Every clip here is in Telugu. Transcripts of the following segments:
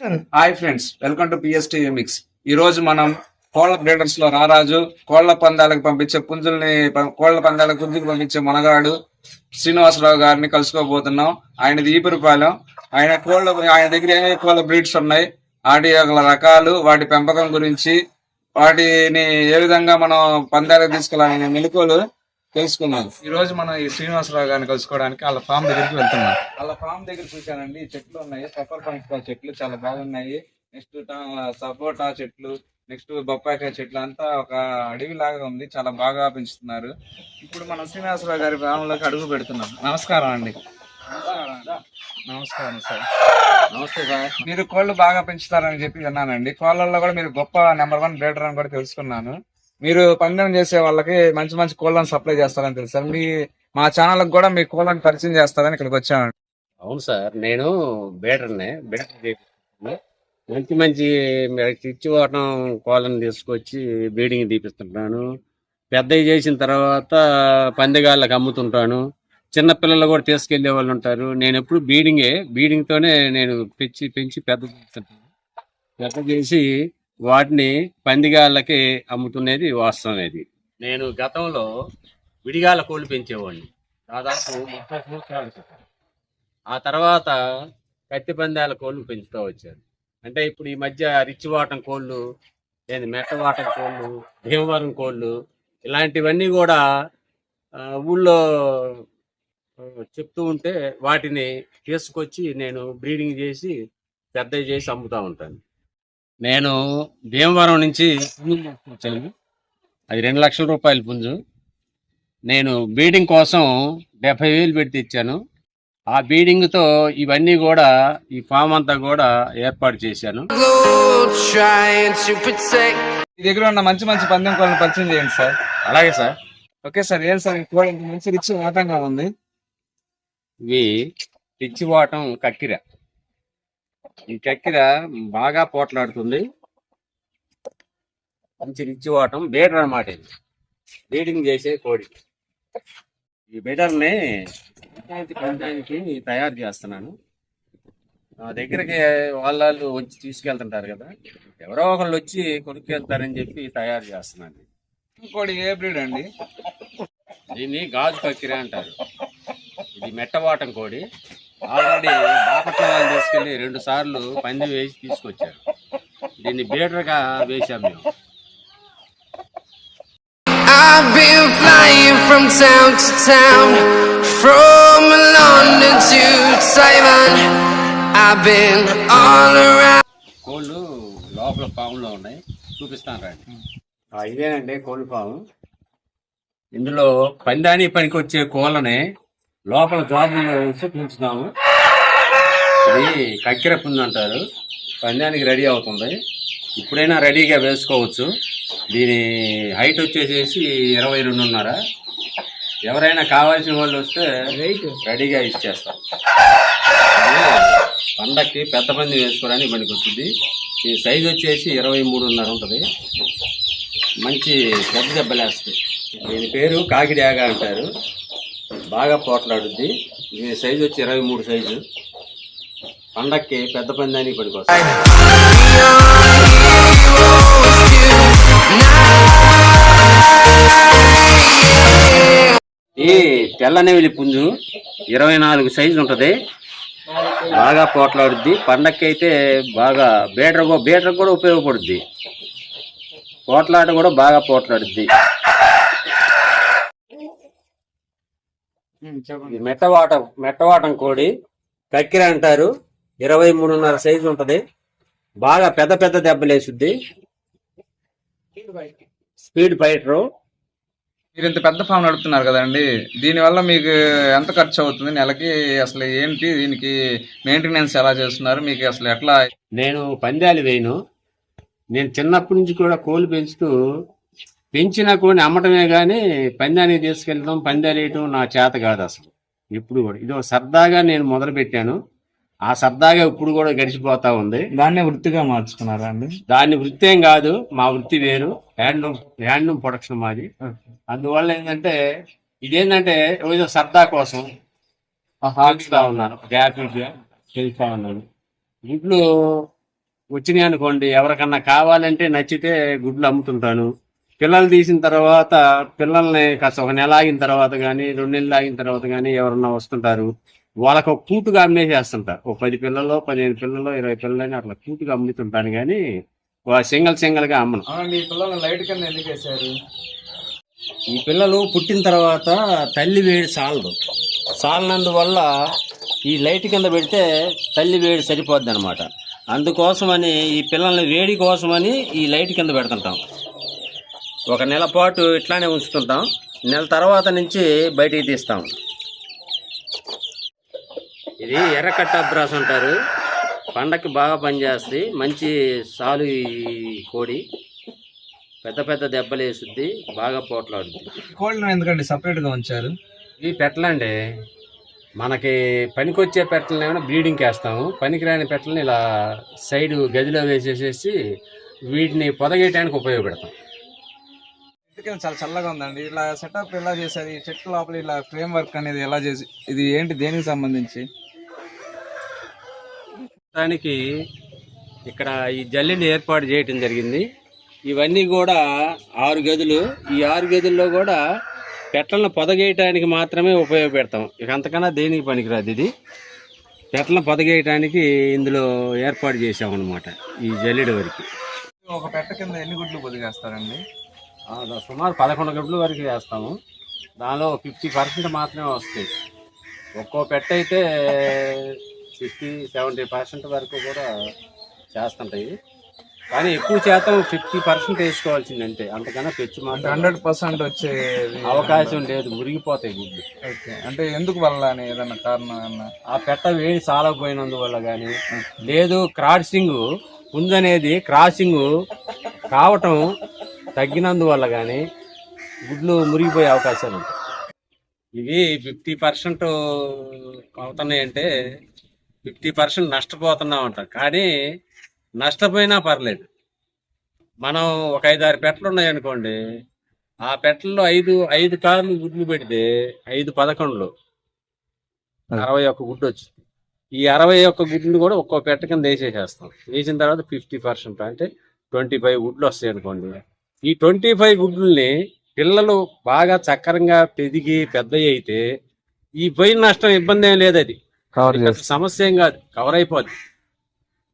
Hi friends welcome to PST mix ఈ రోజు మనం కోళ్ళ బ్రీడర్స్లో రారాజు కోళ్ళ పందాలకు పంపించే పుంజుల్ని కోళ్ళ పందాలకు పుంజుకు పంపించే మనగాడు శ్రీనివాసరావు గారిని కలుసుకోబోతున్నాం. ఆయనది ఈపురపాలెం ఆయన కోళ్ళ ఆయన దగ్గర ఏ కోళ్ళ బ్రీడ్స్ ఉన్నాయి వాటి యొక్క రకాలు వాటి పెంపకం గురించి వాటిని ఏ విధంగా మనం పందాలకు తీసుకెళ్ళాలనే మెలకువలు తెలుసుకున్నాం ఈ రోజు మనం ఈ శ్రీనివాసరావు గారిని కలుసుకోవడానికి వాళ్ళ ఫామ్ దగ్గరికి వెళ్తున్నాం. వాళ్ళ ఫామ్ దగ్గర చూశానండి. చెట్లు ఉన్నాయి. సఫర్ పంట చెట్లు చాలా బాగున్నాయి. నెక్స్ట్ సపోటా చెట్లు నెక్స్ట్ బొప్పాయికాయ చెట్లు అంతా ఒక అడవి లాగా ఉంది. చాలా బాగా పెంచుతున్నారు. ఇప్పుడు మనం శ్రీనివాసరావు గారి గ్రామంలోకి అడుగు పెడుతున్నాం. నమస్కారం అండి. నమస్కారం సార్. నమస్తే సార్. మీరు కోళ్ళు బాగా పెంచుతారని చెప్పి విన్నానండి. కోళ్ళల్లో కూడా మీరు గొప్ప నెంబర్ వన్ బ్రీడర్ అని కూడా తెలుసుకున్నాను. మీరు పందెం చేసే వాళ్ళకి మంచి మంచి కోళ్ళని సప్లై చేస్తారని తెలుసు మీ మా ఛానల్ కూడా మీ కోళ్ళని పరిచయం చేస్తారని ఇక్కడికి వచ్చాను అవును సార్ నేను బేటర్నే బేటర్ మంచి మంచి చిచ్చివాటం కోళ్ళని తీసుకొచ్చి బీడింగ్ తీపిస్తుంటాను. పెద్దవి చేసిన తర్వాత పందిగాళ్ళకి అమ్ముతుంటాను. చిన్న పిల్లలు కూడా తీసుకెళ్ళే వాళ్ళు ఉంటారు. నేను ఎప్పుడు బీడింగే బీడింగ్తోనే నేను పెంచి పెంచి పెద్ద పెద్ద చేసి వాటిని పందిగాళ్ళకి అమ్ముతున్నది వాస్తవం ఇది. నేను గతంలో విడిగాళ్ళ కోళ్ళు పెంచేవాడిని. దాదాపు ముప్పై సంవత్సరాలు క్రితం. ఆ తర్వాత కత్తి పందాల కోళ్ళు పెంచుతూ వచ్చారు అంటే ఇప్పుడు ఈ మధ్య రిచ్ కోళ్ళు లేదు మెట్టవాటం కోళ్ళు భీమవరం కోళ్ళు ఇలాంటివన్నీ కూడా ఊళ్ళో చెప్తూ ఉంటే వాటిని తీసుకొచ్చి నేను బ్రీడింగ్ చేసి పెద్దవి చేసి అమ్ముతూ ఉంటాను. నేను భీమవరం నుంచి తీసుకొచ్చాను. అది రెండు లక్షల రూపాయల పుంజు. నేను బీడింగ్ కోసం డెబ్బై వేలు పెట్టి ఇచ్చాను. ఆ బీడింగ్తో ఇవన్నీ కూడా ఈ ఫామ్ అంతా కూడా ఏర్పాటు చేశాను. మీ దగ్గర ఉన్న మంచి మంచి పందెం కోళ్ళని పరిచయం చేయండి సార్. అలాగే సార్. ఓకే సార్ ఏం సార్? ఈ కోళ్ళ ఇంత మంచి రిచ్ ఆటంగా ఉంది. ఇవి పిచ్చి వాటం కక్కిర. ఈ కక్కిర బాగా పోట్లాడుతుంది. మంచి రిచ్చి వాటం బీడర్ అన్నమాట ఇది. బీడింగ్ చేసే కోడి. ఈ బీడర్ని పంచాయతీ పంచాయతీకి తయారు చేస్తున్నాను. నా దగ్గరికి వాళ్ళు వచ్చి తీసుకెళ్తుంటారు కదా. ఎవరో ఒకళ్ళు వచ్చి కొనుక్కెళ్తారని చెప్పి తయారు చేస్తున్నాను. కోడి ఏ బ్రీడ్ అండి? దీన్ని గాజు కక్కిర అంటారు. ఇది మెట్టవాటం కోడి. ఆల్రెడీ బాపట్ల వాళ్ళు తీసుకెళ్ళి రెండు సార్లు పందెం వేసి తీసుకొచ్చారు. దీన్ని బీడర్గా వేశాం మేము. I've been flying from town to town, from London to Taiwan. I've been all around. కోళ్ళు లోపల ఫామ్లో ఉన్నాయి. చూపిస్తాను రండి. ఆ, ఇదేనండి కోళ్ళ ఫామ్ ఇందులో పందాని పనికి వచ్చే కోళ్ళని లోపల జాబులు పెంచుతాము ఇది కక్కెర పుంజు అంటారు. పందానికి రెడీ అవుతుంది. ఇప్పుడైనా రెడీగా వేసుకోవచ్చు. దీని హైట్ వచ్చేసేసి ఇరవై రెండున్నర. ఎవరైనా కావాల్సిన వాళ్ళు వస్తే రెడీగా ఇచ్చేస్తాం. పండక్కి పెద్ద పంది వేసుకోవడానికి పనికి వచ్చింది ఈ సైజ్ వచ్చేసి ఇరవై మూడున్నర ఉంటుంది. మంచి పెద్ద దెబ్బలేస్తాయి దీని పేరు కాకిడాగా అంటారు. బాగా పోట్లాడుద్ది. దీని సైజు వచ్చి ఇరవై మూడు సైజు. పండక్కి పెద్ద పందానికి పనికొస్తాయి. ఈ తెల్లనేవిలి పుంజు ఇరవై నాలుగు సైజు ఉంటుంది. బాగా పోట్లాడుద్ది. పండక్కి అయితే బాగా బీటర్ బీటర్ కూడా ఉపయోగపడుద్ది. పోట్లాట కూడా బాగా పోట్లాడుద్ది చెప్పండి ఇది మెట్టవాటం మెట్టవాటం కోడి కక్కిర అంటారు. ఇరవై మూడున్నర సైజు ఉంటది. బాగా పెద్ద పెద్ద దెబ్బలేసుద్ది స్పీడ్ ఫైటరు. మీరు ఇంత పెద్ద ఫామ్ నడుపుతున్నారు కదండి. దీనివల్ల మీకు ఎంత ఖర్చు అవుతుంది? నెలకి అసలు ఏంటి? దీనికి మెయింటెనెన్స్ ఎలా చేస్తున్నారు? మీకు అసలు ఎట్లా? నేను పందాలు వేయను. నేను చిన్నప్పటి నుంచి కూడా కోళ్ళు పెంచుతూ పెంచిన కోడిని అమ్మటమే కానీ పందానికి తీసుకెళ్ళడం పందాలు వేయటం నా చేత కాదు అసలు. ఇప్పుడు కూడా ఇది ఒక సరదాగా నేను మొదలు పెట్టాను ఆ సరదాగా ఇప్పుడు కూడా గడిచిపోతా ఉంది. దాన్నే వృత్తిగా మార్చుకున్నారా అండి? దాని వృత్తి ఏం కాదు మా వృత్తి వేరు. హ్యాండ్లూమ్ హ్యాండ్లూమ్ ప్రొడక్షన్ మాది. అందువల్ల ఏంటంటే ఇదేంటంటే ఏదో సరదా కోసం పెంచుతా ఉన్నాను. హ్యాపీగా పెంచుతా ఉన్నాను. ఇంట్లో వచ్చినాయి అనుకోండి ఎవరికన్నా కావాలంటే నచ్చితే గుడ్లు అమ్ముతుంటాను. పిల్లలు తీసిన తర్వాత పిల్లల్ని కాస్త ఒక నెల ఆగిన తర్వాత కానీ రెండు నెలలు ఆగిన తర్వాత కానీ ఎవరన్నా వస్తుంటారు వాళ్ళకు ఒక కూటుగా అమ్మేసేస్తుంటారు. ఒక పది పిల్లలు పదిహేను పిల్లలు ఇరవై పిల్లలని అట్లా కూటుగా అమ్ముతుంటాను కానీ సింగల్ సింగల్గా అమ్మను. ఈ పిల్లల్ని లైట్ కింద ఈ పిల్లలు పుట్టిన తర్వాత తల్లి వేడి చాలదు చాలనందువల్ల ఈ లైట్ కింద పెడితే తల్లి వేడి సరిపోద్ది అనమాట అందుకోసమని ఈ పిల్లల్ని వేడి కోసమని ఈ లైట్ కింద పెడుతుంటాం. ఒక నెల పాటు ఇట్లానే ఉంచుతుంటాం. నెల తర్వాత నుంచి బయటికి తీస్తాం. ఇది ఎర్రకట్ట అబ్రాస్ అంటారు. పండక్కి బాగా పనిచేస్తుంది మంచి సాలు ఈ కోడి పెద్ద పెద్ద దెబ్బలు వేసుద్ది బాగా పోట్లాడుద్ది. కోళ్ళను ఎందుకండి సపరేట్గా ఉంచారు? ఇవి పెట్టలండి మనకి పనికొచ్చే పెట్టలనేమో బ్రీడింగ్కి వేస్తాము. పనికిరాని పెట్టలని ఇలా సైడ్ గదిలో వేసేసేసి వీటిని పొదగేయడానికి ఉపయోగపెడతాం. కింద చాలా చల్లగా ఉందండి. ఇలా సెటప్ ఎలా చేశారు ఈ చెట్టు లోపల ఇలా ఫ్రేమ్ వర్క్ అనేది ఎలా చేసి ఇది ఏంటి దేనికి సంబంధించి? దానికి ఇక్కడ ఈ జల్లిని ఏర్పాటు చేయటం జరిగింది. ఇవన్నీ కూడా ఆరు గదులు. ఈ ఆరు గదుల్లో కూడా పెట్టలను పొదగేయటానికి మాత్రమే ఉపయోగపెడతాం. ఇక అంతకన్నా దేనికి పనికిరాదు ఇది. పెట్టలను పొదగేయటానికి ఇందులో ఏర్పాటు చేసామన్నమాట ఈ జల్లెడ వరకు. ఒక పెట్ట కింద ఎన్ని గుడ్లు పొదిగేస్తారండి? సుమారు పదకొండు గంటల వరకు వేస్తాము. దానిలో ఫిఫ్టీ పర్సెంట్ మాత్రమే వస్తాయి. ఒక్కో పెట్ట అయితే ఫిఫ్టీ సెవెంటీ పర్సెంట్ వరకు కూడా చేస్తుంటాయి. కానీ ఎక్కువ శాతం ఫిఫ్టీ పర్సెంట్ వేసుకోవాల్సింది అంతే. అంతకన్నా పెంచి మాత్రం హండ్రెడ్ పర్సెంట్ వచ్చే అవకాశం లేదు మురిగిపోతాయి గుడ్లు. ఓకే. అంటే ఎందుకు వల్ల అని ఏదైనా కారణం ఆ పెట్ట వేడి సాలకపోయినందువల్ల కానీ లేదు క్రాసింగ్ పుంజనేది క్రాసింగ్ కావటం తగ్గినందువల్ల కానీ గుడ్లు మురిగిపోయే అవకాశాలు ఉంటాయి. ఇవి ఫిఫ్టీ పర్సెంట్ అవుతున్నాయి అంటే ఫిఫ్టీ పర్సెంట్ నష్టపోతున్నాం అంట కానీ నష్టపోయినా పర్లేదు. మనం ఒక ఐదు ఆరు పెట్టలు ఉన్నాయనుకోండి ఆ పెట్టల్లో ఐదు ఐదు కార్లు గుడ్లు పెడితే ఐదు పదకొండులు అరవై ఒక్క గుడ్డు వచ్చింది. ఈ అరవై ఒక్క గుడ్లు కూడా ఒక్కో పెట్ట కింద వేసేసేస్తాం. వేసిన తర్వాత ఫిఫ్టీ పర్సెంట్ అంటే ట్వంటీ ఫైవ్ గుడ్లు వస్తాయి అనుకోండి ఈ ట్వంటీ ఫైవ్ గుడ్లని పిల్లలు బాగా చక్కరంగా పెరిగి పెద్దవి అయితే ఈ పోయిన నష్టం ఇబ్బంది ఏం లేదు అది సమస్య ఏం కాదు కవర్ అయిపోద్ది.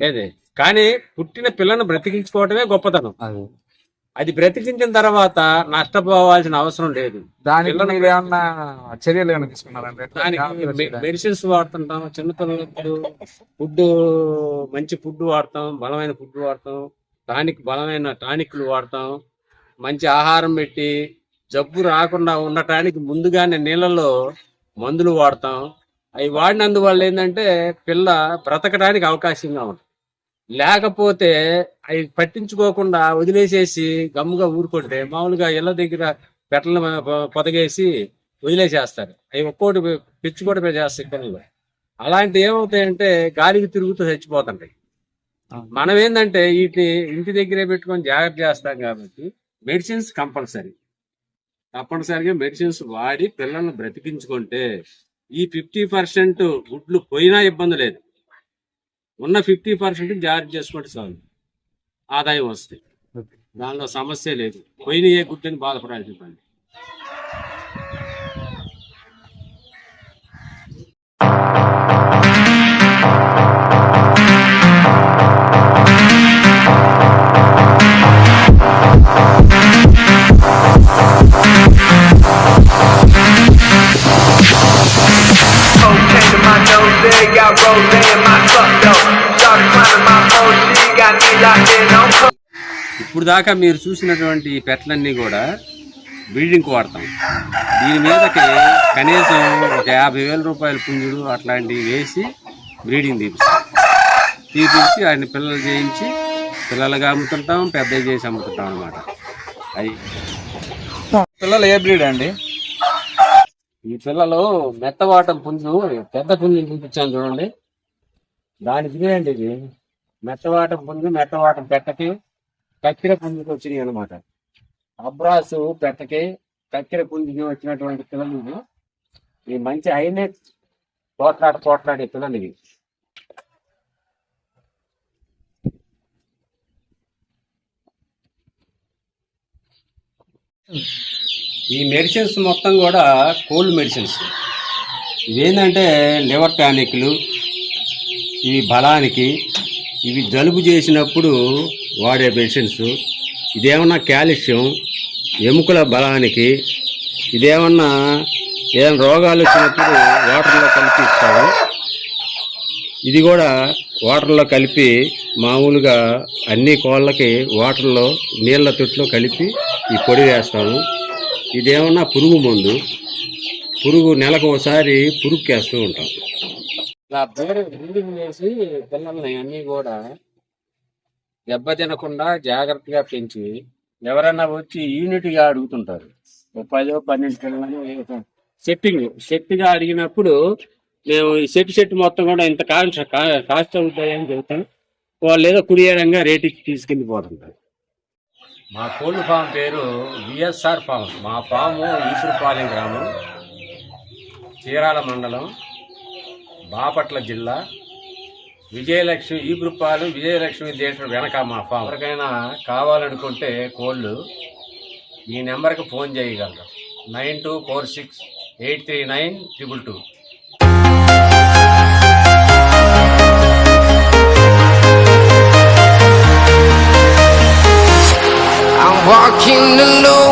లేదే? కానీ పుట్టిన పిల్లను బ్రతికించుకోవటమే గొప్పతనం. అది. బ్రతికించిన తర్వాత నష్టపోవాల్సిన అవసరం లేదు. దానికి? మెడిసిన్స్ వాడుతుంటాం చిన్నపిల్లలకు ఫుడ్ మంచి ఫుడ్ వాడతాం బలమైన ఫుడ్ వాడతాం టానిక్ బలమైన టానిక్లు వాడతాం. మంచి ఆహారం పెట్టి జబ్బు రాకుండా ఉండటానికి ముందుగానే నీళ్ళలో మందులు వాడతాం. అవి వాడినందువల్ల ఏంటంటే పిల్ల బ్రతకడానికి అవకాశంగా ఉంటుంది లేకపోతే అవి పట్టించుకోకుండా వదిలేసేసి గమ్ముగా ఊరుకుంటే మామూలుగా ఇళ్ళ దగ్గర పెట్టలను పొ- పొదగేసి వదిలేసేస్తారు. అవి ఒక్కోటి పిచ్చి కూడా చేస్తాయి పిల్లలు. అలాంటి ఏమవుతాయంటే గాలికి తిరుగుతూ చచ్చిపోతుంటాయి. మనం ఏంటంటే వీటిని ఇంటి దగ్గరే పెట్టుకొని జాగ్రత్త చేస్తాం కాబట్టి మెడిసిన్స్ కంపల్సరీ. తప్పనిసరిగా మెడిసిన్స్ వాడి పిల్లల్ని బ్రతికించుకుంటే ఈ ఫిఫ్టీ పర్సెంట్ గుడ్లు పోయినా ఇబ్బంది లేదు. ఉన్న ఫిఫ్టీ పర్సెంట్ జాగ్రత్త చేసుకుంటే చాలు. ఆదాయం వస్తాయి దానిలో సమస్య లేదు. పోయిన ఏ గుడ్డని బాధపడాల్సిన పని Cocaine ఇప్పుడు దాకా మీరు చూసినటువంటి పెట్లన్నీ కూడా బ్రీడింగ్కి వాడతాం. దీని మీదకి కనీసం ఒక యాభై వేల రూపాయల పుంజులు అట్లాంటివి వేసి బ్రీడింగ్ తీపిస్తాం. తీపించి ఆయన పిల్లలు చేయించి పిల్లలుగా అమ్ముతుంటాం పెద్దవి చేసి అమ్ముతుంటాం అనమాట అది పిల్లలు ఏ బ్రీడ్ అండి? ఈ పిల్లలు మెత్తవాటం పుంజు పెద్ద పుంజుని చూపించాను చూడండి. దాని ఇదేంటి ఇది? మెత్తవాట పుంజు మెత్తవాట పెట్టకి కక్కిర పుంజుకి వచ్చినాయి అనమాట అబ్రాసు పెట్టకి కక్కిర పుంజుకి వచ్చినటువంటి పిల్లలు ఈ మంచి అయినే తోట్లాట పోట్లాడే పిల్లలు ఇవి. ఈ మెడిసిన్స్ మొత్తం కూడా కోల్డ్ మెడిసిన్స్. ఇదేంటంటే లివర్ టానిక్లు ఇవి బలానికి ఇవి జలుబు చేసినప్పుడు వాడే మెడిసిన్స్. ఇదేమన్నా కాల్షియం ఎముకల బలానికి ఇదేమన్నా ఏదైనా రోగాలు వచ్చినప్పుడు వాటర్లో కలిపి ఇస్తాము. ఇది కూడా వాటర్లో కలిపి మామూలుగా అన్ని కోళ్ళకి వాటర్లో నీళ్ళ తొట్టిలో కలిపి ఈ పొడి వేస్తాము. ఇదేమన్నా పురుగు మందు. పురుగు నెలకు ఒకసారి పురుగుకేస్తూ ఉంటాం. ఇలా పేరు బిల్డింగ్ వేసి పిల్లల్ని అన్ని కూడా దెబ్బ తినకుండా జాగ్రత్తగా పెంచి ఎవరైనా వచ్చి యూనిట్గా అడుగుతుంటారు. పదో పన్నెండు పిల్లలని సెట్టింగ్ సెట్గా అడిగినప్పుడు మేము ఈ సెట్ సెట్ మొత్తం కూడా ఇంత కాస్ట్ కాస్ట్ అవుతాయని చెబుతాం వాళ్ళు ఏదో కుడియడంగా రేట్ ఇచ్చి తీసుకెళ్ళిపోతుంటారు. మా కోళ్ళు ఫామ్ పేరు విఎస్ఆర్ ఫామ్. మా ఫాము ఈశ్వరపాలెం గ్రామం చీరాల మండలం. బాపట్ల జిల్లా విజయలక్ష్మి ఈ గ్రూపాలు విజయలక్ష్మి థియేటర్ వెనక మా ఫామ్. ఎవరికైనా కావాలనుకుంటే కోళ్ళు ఈ నెంబర్కి ఫోన్ చేయగలరు. Nine two four six eight three nine triple two. I'm walking alone,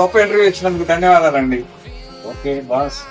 గొప్ప ఇంటర్వ్యూ ఇచ్చినందుకు ధన్యవాదాలండి. Okay boss.